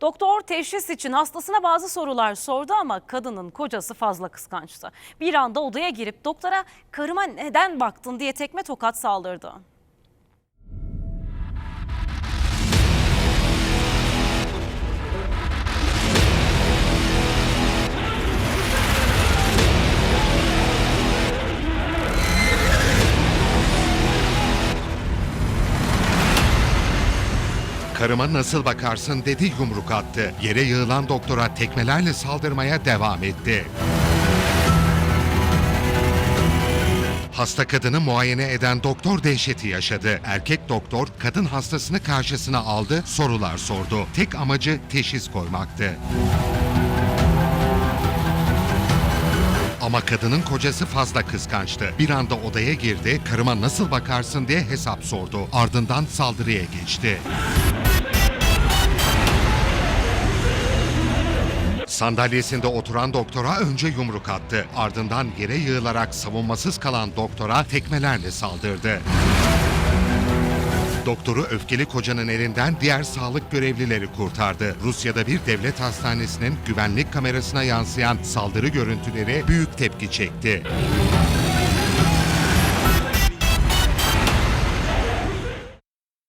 Doktor teşhis için hastasına bazı sorular sordu ama kadının kocası fazla kıskançtı. Bir anda odaya girip doktora karıma neden baktın diye tekme tokat saldırdı. Karıma nasıl bakarsın dedi yumruk attı. Yere yığılan doktora tekmelerle saldırmaya devam etti. Hasta kadını muayene eden doktor dehşeti yaşadı. Erkek doktor kadın hastasını karşısına aldı, sorular sordu. Tek amacı teşhis koymaktı. Ama kadının kocası fazla kıskançtı. Bir anda odaya girdi, karıma nasıl bakarsın diye hesap sordu. Ardından saldırıya geçti. Sandalyesinde oturan doktora önce yumruk attı. Ardından yere yığılarak savunmasız kalan doktora tekmelerle saldırdı. Doktoru öfkeli kocanın elinden diğer sağlık görevlileri kurtardı. Rusya'da bir devlet hastanesinin güvenlik kamerasına yansıyan saldırı görüntüleri büyük tepki çekti.